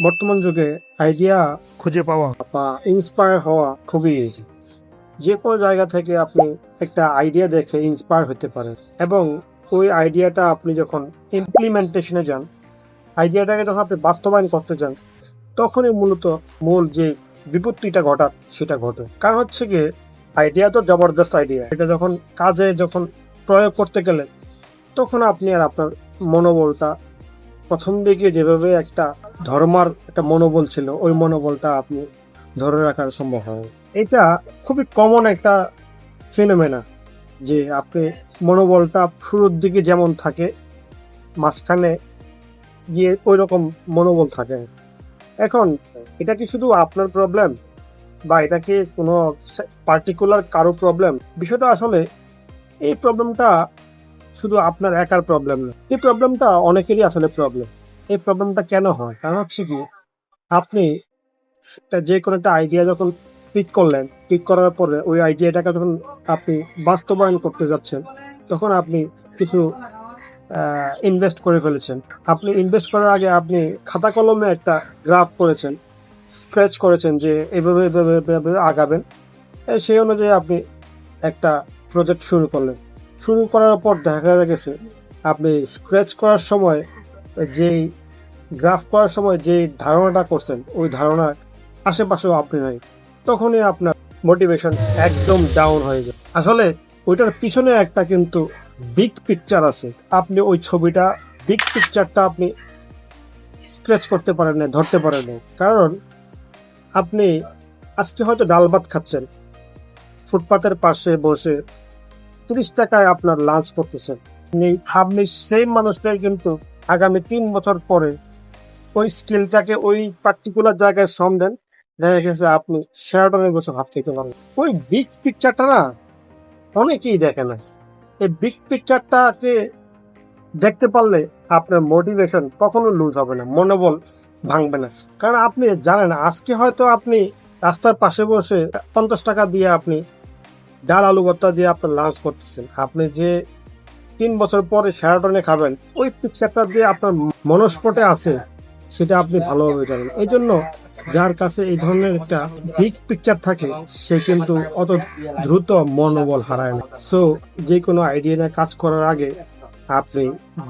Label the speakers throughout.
Speaker 1: বর্তমান যুগে আইডিয়া
Speaker 2: খুঁজে পাওয়া।
Speaker 1: বা ইন্সপায়ার হওয়া খুবই ইজি যে কোনো জায়গা থেকে আপনি একটা আইডিয়া দেখে ইন্সপায়ার হতে পারেন এবং ওই আইডিয়াটা আপনি যখন ইমপ্লিমেন্টেশনে যান আইডিয়াটাকে যখন আপনি বাস্তবায়ন করতে যান তখনই মূলত মূল যে বিপত্তিটা ঘটার সেটা ঘটে। কারণ হচ্ছে গিয়ে আইডিয়া তো জবরদস্ত আইডিয়া এটা যখন কাজে যখন প্রয়োগ করতে গেলে তখন আপনি আর আপনার মনোবলটা প্রথম দিকে যেভাবে একটা ধর্মার একটা মনোবল ছিল, ওই মনোবলটা আপনি ধরে রাখার সম্ভব হয়। এটা খুবই কমন একটা ফিনোমেনা যে আপনি মনোবলটা শুরুর দিকে যেমন থাকে, মাঝখানে গিয়ে ওই রকম মনোবল থাকে। এখন এটা কি শুধু আপনার প্রবলেম বা এটা কি কোনো পার্টিকুলার কারও প্রবলেম বিষয়টা আসলে এই প্রবলেমটা শুধু আপনার একার প্রবলেম না। এই প্রবলেমটা অনেকেরই আসলে প্রবলেম এই প্রবলেমটা কেন হয়? কারণ হচ্ছে কি, আপনি যে কোনো একটা আইডিয়া যখন পিক করলেন পিক করার পরে ওই আইডিয়াটাকে যখন আপনি বাস্তবায়ন করতে যাচ্ছেন, তখন আপনি কিছু ইনভেস্ট করে ফেলেছেন। আপনি ইনভেস্ট করার আগে আপনি খাতা কলমে একটা গ্রাফ করেছেন স্ক্র্যাচ করেছেন যে এভাবে এভাবে এভাবে আগাবেন। সেই অনুযায়ী আপনি একটা প্রজেক্ট শুরু করলেন। শুরু করার পর দেখা গেছে, আপনি স্ক্র্যাচ করার সময় যেই গ্রাফ করার সময় যে ধারণাটা করছেন, ওই ধারণার আশেপাশেও আপনি নাই। তখনই আপনার মোটিভেশন একদম ডাউন হয়ে যায়। আসলে ওইটার পিছনে একটা কিন্তু বিগ পিকচার আছে। আপনি ওই ছবিটা বিগ পিকচারটা আপনি স্ক্র্যাচ করতে পারেন না ধরতে পারেন না কারণ আপনি আজকে হয়তো ডাল ভাত খাচ্ছেন, ফুটপাতের পাশে বসে তিরিশ টাকায় আপনার লাঞ্চ করতেছেন আপনি- সেই মানুষটাই কিন্তু আগামী তিন বছর পরে ওই স্কিলটাকে ওই পার্টিকুলার জায়গায় শ্রম দেন। দেখা গেছে আপনি শেরাটনের বসে ভাত খেতে পারেন। ওই বিগ পিকচারটা না, অনেকেই দেখে না। এই বিগ পিকচারটাকে দেখতে পারলে আপনার মোটিভেশন কখনো লুজ হবে না, মনোবল ভাঙবে না। কারণ আপনি জানেন, আজকে হয়তো আপনি রাস্তার পাশে বসে পঞ্চাশ টাকা দিয়ে আপনি ডাল আলু ভর্তা দিয়ে আপনার লাঞ্চ করতেছেন। আপনি যে তিন বছর পরে শেরাটনে খাবেন, ওই পিকচারটা যে আপনার মনস্পটে আছে, সেটা আপনি ভালোভাবে জানেন। এই জন্য যার কাছে এই ধরনের একটা বিগ পিকচার থাকে, সে কিন্তু অত দ্রুত মনোবল হারায় না। সো যে কোনো আইডিয়া নিয়ে কাজ করার আগে আপনি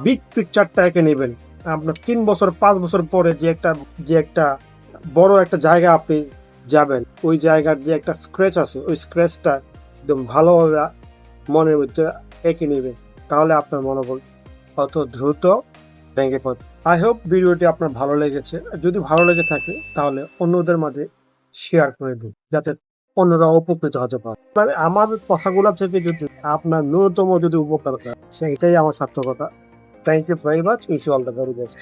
Speaker 1: বিগ পিকচারটা এঁকে নেবেন। আপনার তিন বছর, পাঁচ বছর পরে যে একটা যে একটা বড় একটা জায়গা আপনি যাবেন, ওই জায়গার যে একটা স্ক্র্যাচ আছে, ওই স্ক্র্যাচটা একদম ভালোভাবে মনের মধ্যে এঁকে নেবেন। তাহলে আপনার মনোবল অত দ্রুত ভেঙে পড়বে। আই হোপ ভিডিওটি আপনার ভালো লেগেছে। যদি ভালো লেগে থাকে, তাহলে অন্যদের মাঝে শেয়ার করে দিন, যাতে অন্যরা উপকৃত হতে পারে। মানে আমার কথাগুলো থেকে যদি আপনার ন্যূনতম যদি উপকার হয় সেটাই আমার সার্থকতা। Thank you very much wish all the very best